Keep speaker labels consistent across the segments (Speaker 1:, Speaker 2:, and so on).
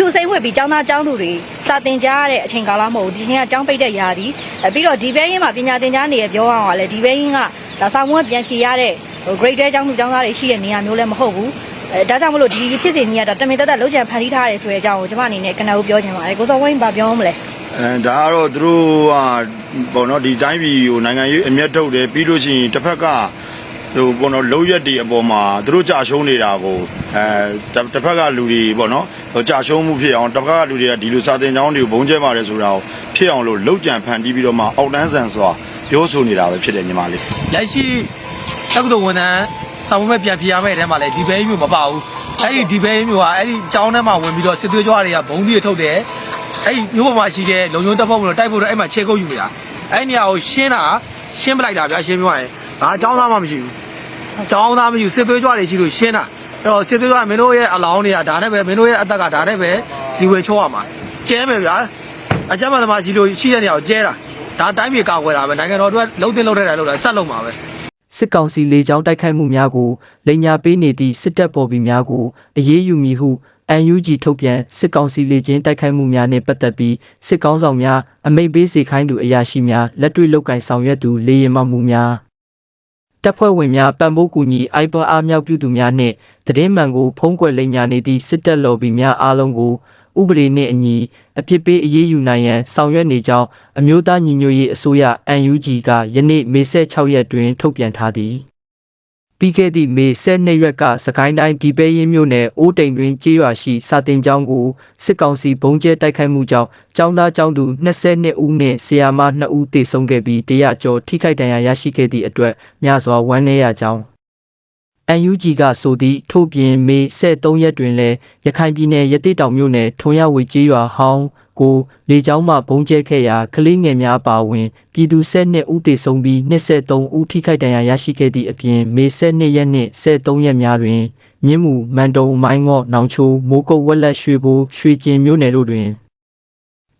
Speaker 1: ဖြူစိမ့်ဝတ်ပြီးចောင်းသားចောင်းသူတွေစာတင်ကြားရတဲ့အချိန်ကာလမဟုတ်ဘူးဒီချိန်ကចောင်းပိတ်တဲ့ຢာဒီအဲပြီးတော့ဒီဘဲရင်းမှာပညာသင်ကြားနေရပြောအောင်ကလည်းဒီဘဲရင်းကဒါစာမွေးပြန်ဖြေရတဲ့ဟို grade တဲចောင်းသူចောင်းသားတွေရှိတဲ့နေရာမျိုးလည်းမဟုတ်ဘူးအဲဒါကြောင့်မလို့ဒီဖြစ်စဉ်ကြီးကတော့တမင်တက်တက်လုံးချန်ဖန်တီးထားတယ်ဆိုတဲ့အကြောင်းကိုကျွန်မအနေနဲ့ကနဦးပြောချင်ပါတယ်ကိုစောဝင်းဗာပြောမလဲ
Speaker 2: အဲဒါကတော့သူတို့ကပေါ့နော်ဒီတိုင်းပြည်ကိုနိုင်ငံရေးအမျက်ထုတ်တယ်ပြီးလို့ရှိရင်တစ်ဖက်က ဟိုပေါ့နော်လုံရက်တွေအပေါ်မှာသူတို့ကြာရှုံးနေတာကိုအဲတစ်တစ်ဖက်ကလူတွေပေါ့နော်ဟိုကြာရှုံးမှုဖြစ်အောင်တစ်ဖက်ကလူတွေကဒီလိုစာတင်ကြောင်းတွေကိုဘုံကျဲပါတယ်ဆိုတာကိုဖြစ်အောင်လို့လုံကြံဖန်တီးပြီးတော့မှအောက်တန်းဆန်စွာပြောဆိုနေတာပဲဖြစ်တယ်ညီမလေး
Speaker 3: လက်ရှိတက္ကသိုလ်ဝန်ထမ်းဆောင်မဲ့ပြန်ပြရမယ့်အထဲမှာလည်းဒီဘဲမျိုးမပါဘူးအဲ့ဒီဒီဘဲမျိုးကအဲ့ဒီကျောင်းထဲမှာဝင်ပြီးတော့စစ်သွေးကြွားတွေကဘုံသီးတွေထုတ်တယ်အဲ့ဒီမျိုးပေါ်မှာရှိတဲ့လုံယုံတပ်ဖွဲ့ဝင်တွေတိုက်ဖို့တော့အဲ့မှာခြေကုပ်ယူနေတာအဲ့ဒီနေရာကိုရှင်းတာရှင်းပလိုက်တာဗျာရှင်းပြရရင် ဒါကျောင်းသားမှမရှိဘူးကျောင်းသားမရှိဘူးစစ်သွေးကြွားတွေရှိလို့ရှင်းတာအဲ့တော့စစ်သွေးကြွားမင်းတို့ရဲ့အလောင်းတွေကဒါနဲ့ပဲမင်းတို့ရဲ့အသက်ကဒါနဲ့ပဲဇီဝေချိုးရမှာကျဲမယ်ဗျာအကြမ်းဖက်သမားရှိလို့ရှိတဲ့နေရာကိုကျဲတာဒါတိုင်းပြည်ကောက်ွယ်တာပဲနိုင်ငံတော်အတွက်လုံးတင်လုံးတဲ့တယ်လို့လည်းဆက်လုံးပါပဲ
Speaker 4: စစ်ကောင်စီလေကြောင်းတိုက်ခိုက်မှုများကိုလိန်ညာပေးနေသည့်စစ်တပ်ပေါ်ပီများကိုအရေးယူမည်ဟု UNG ထုတ်ပြန်စစ်ကောင်စီလေချင်းတိုက်ခိုက်မှုများနှင့်ပတ်သက်ပြီးစစ်ကောင်းဆောင်များအမိန့်ပေးစေခိုင်းသူအရာရှိများလက်တွေ့လုပ်ကင်ဆောင်ရွက်သူလေရင်မှမှုများ တပ်ဖွဲ့ဝင်များပံ့ပိုးကူညီအိုက်ပါအားမြောက်ပြုသူများနှင့်သတင်းမှန်ကိုဖုံးကွယ်လိန်ညာနေသည့်စစ်တပ်လော်ဘီများအားလုံးကိုဥပဒေနှင့်အညီအဖြစ်ပေးအရေးယူနိုင်ရန်ဆောင်ရွက်နေကြောင်းအမျိုးသားညီညွတ်ရေးအစိုးရ UNG ကယနေ့မေ16ရက်တွင်ထုတ်ပြန်ထားသည် ပြီးခဲ့သည့်မေ12ရက်ကစကိုင်းတိုင်းဒီပဲရင်မြို့နယ်အိုးတိန်တွင်ကြေးရွာရှိစာတင်ကျောင်းကိုစစ်ကောင်စီဘုံကျဲတိုက်ခိုက်မှုကြောင့်ကျောင်းသားကျောင်းသူ22ဦးနှင့်ဆရာမ2ဦးသေဆုံးခဲ့ပြီးတရားကျော်ထိခိုက်ဒဏ်ရာရရှိခဲ့သည့်အတွက်များစွာဝမ်းနည်းရကြောင်း UNG ကဆိုသည့်ထို့ပြင်မေ13ရက်တွင်လည်းရခိုင်ပြည်နယ်ရတိတောင်မြို့နယ်ထွန်ရဝေကျေးရွာဟောင်း ကိုလေကြောင်းမှဘုံကျဲခဲ့ရာကလေးငယ်များပါဝင်ပြည်သူ12ဦးသေဆုံးပြီး23ဦးထိခိုက်ဒဏ်ရာရရှိခဲ့သည့်အပြင်မေ12ရက်နှင့်13ရက်များတွင်မြင်းမူမန်တုံမိုင်းငေါ့နောင်ချိုမိုးကုတ်ဝက်လက်ရွှေဘိုးရွှေကျင်မြို့နယ်တို့တွင်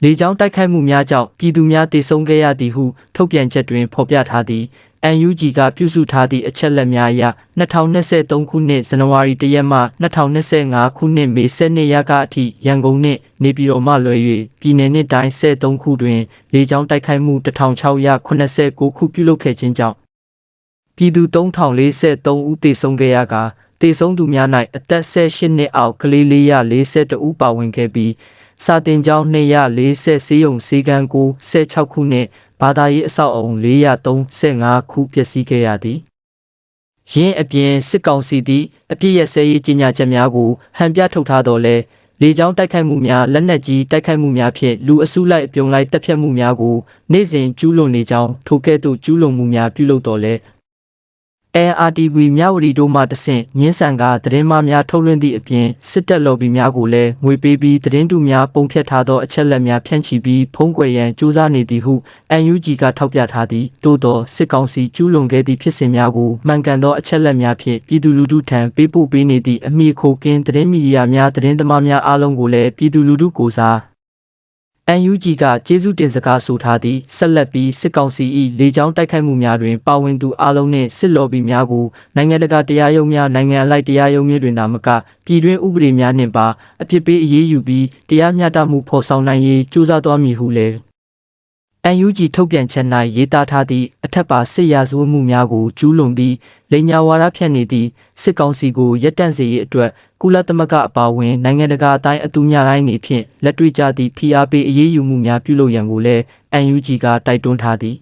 Speaker 4: လေကြောင်းတိုက်ခိုက်မှုများကြောင့်ပြည်သူများတေဆုံးခဲ့ရသည်ဟုထုတ်ပြန်ချက်တွင်ဖော်ပြထားသည် UNG ကပြုစုထားသည့်အချက်လက်များအရ2023ခုနှစ်ဇန်နဝါရီ1ရက်မှ2025ခုနှစ်မေ12ရက်ကအထိရန်ကုန်နှင့်နေပြည်တော်မှလွယ်၍ပြည်내နှင့်တိုင်း73ခုတွင်လေကြောင်းတိုက်ခိုက်မှု1689ခုပြုလုပ်ခဲ့ခြင်းကြောင့်ပြည်သူ3043ဦးသေဆုံးခဲ့ရကာသေဆုံးသူများ၌အသက်18နှစ်အောက်ကလေး442ဦးပါဝင်ခဲ့ပြီးစာတင်ကျောင်း240ဆေးရုံဆေးကန်း9 16ခုနှင့် ဘာသာရေးအဆောက်အအုံ435ခုပျက်စီးခဲ့ရသည်။ယင်းအပြင်စစ်ကောင်စီသည်အပြစ်ရစဲရေးကြီးညာချက်များကိုဟန်ပြထုတ်ထားတော်လဲလေကြောင်းတိုက်ခိုက်မှုများလက်နက်ကြီးတိုက်ခိုက်မှုများဖြင့်လူအစုလိုက်အပြုံလိုက်တပ်ဖြတ်မှုများကိုနေ့စဉ်ကျူးလွန်နေကြောင်းထိုကဲ့သို့ကျူးလွန်မှုများပြုလုပ်တော်လဲ ARTV မြဝတီတို့မှတဆင့်ညင်းဆန်ကသတင်းမများထုတ်လွှင့်သည့်အပြင်စစ်တပ်လော်ဘီများကိုလည်းငွေပေးပြီးသတင်းတူများပုံဖြတ်ထားသောအချက်လက်များဖြန့်ချီပြီးဖုံးကွယ်ရန်ကြိုးစားနေသည်ဟု UNG ကထောက်ပြထားသည်သို့သောစစ်ကောင်စီကျူးလွန်ခဲ့သည့်ဖြစ်စဉ်များကိုမှန်ကန်သောအချက်လက်များဖြင့်ပြည်သူလူထုထံပေးပို့ပေးနေသည့်အမိခိုကင်းသတင်းမီဒီယာများသတင်းသမားများအားလုံးကိုလည်းပြည်သူလူထုကိုစား UNG ကကျေးဇူးတင်စကားဆိုထားသည့်ဆက်လက်ပြီးစစ်ကောင်စီ၏လေကြောင်းတိုက်ခိုက်မှုများတွင်ပါဝင်သူအလုံးနှင့်စစ်လော်ဘီများကိုနိုင်ငံတကာတရားရုံးများနိုင်ငံအလိုက်တရားရုံးများတွင်သာမကပြည်တွင်းဥပဒေများနှင့်ပါအဖြစ်ပေးအရေးယူပြီးတရားမျှတမှုဖော်ဆောင်နိုင်ရေးကြိုးစားသွားမည်ဟုလည်း UNG ထုတ်ပြန်ချက်၌ရေးသားထားသည့်အထက်ပါစစ်ရာဇဝတ်မှုများကိုကျူးလွန်ပြီးလိန်ညာဝါဒဖြန့်နေသည့်စစ်ကောင်စီကိုရပ်တန့်စေရေးအတွက်ကုလသမဂ္ဂအပါအဝင်နိုင်ငံတကာအတိုင်းအတူများတိုင်းနေဖြင့်လက်တွေ့ကျသည့်ဖိအားပေးအရေးယူမှုများပြုလုပ်ရန်ကိုလည်း UNG ကတိုက်တွန်းထားသည်